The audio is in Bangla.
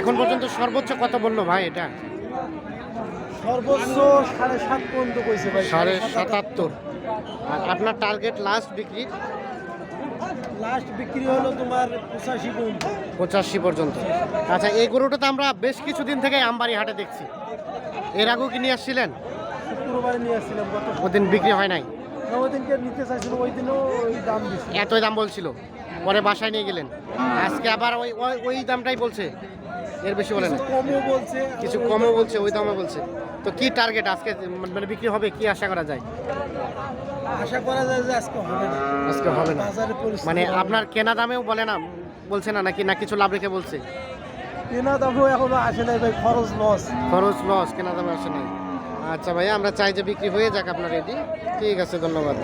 এখন পর্যন্ত সর্বোচ্চ কত বলল ভাই এটা? সর্বোচ্চ সাড়ে সাত পর্যন্ত কইছে ভাই সাড়ে সাতাত্তর। আর আপনার টার্গেট লাস্ট বিক্রি লাস্ট বিক্রি হলো তোমার পঁচাশি পর্যন্ত। পঁচাশি পর্যন্ত। আচ্ছা এই গরুটা তো আমরা বেশ কিছুদিন থেকে আমবাড়ি হাটে দেখছি। এর আগেও কি নিয়ে আসছিলেন? শুক্রবারে নিয়ে আসছিলাম গত ওদিন বিক্রি হয় নাই? না, ওই দিনকে নিতে চাইছিল ওই দিনও ওই দাম দিচ্ছে এতই দাম বলছিল পরে বাসায় নিয়ে গেলেন। আজকে আবার ওই ওই- ওই দামটাই বলছে এর বেশি বলে না। কমও বলছে কিছু কমও বলছে ওই দামও বলছে। তো কি টার্গেট আজকে মানে বিক্রি হবে কি আশা করা যায়? আশা করা যায় যে আজকে হবে না। আজকে হবে না। বাজারে পরিস্থিতি মানে আপনার কেনা দামেও বলে না বলছে না নাকি না কিছু লাভ রেখে বলছে? কেনা দামও এখনও আসে নাই ভাই খরচ লস খরচ লস কেনা দামে আসে নাই। আচ্ছা ভাইয়া আমরা চাই যে বিক্রি হয়ে যাক আপনার এটি। ঠিক আছে ধন্যবাদ।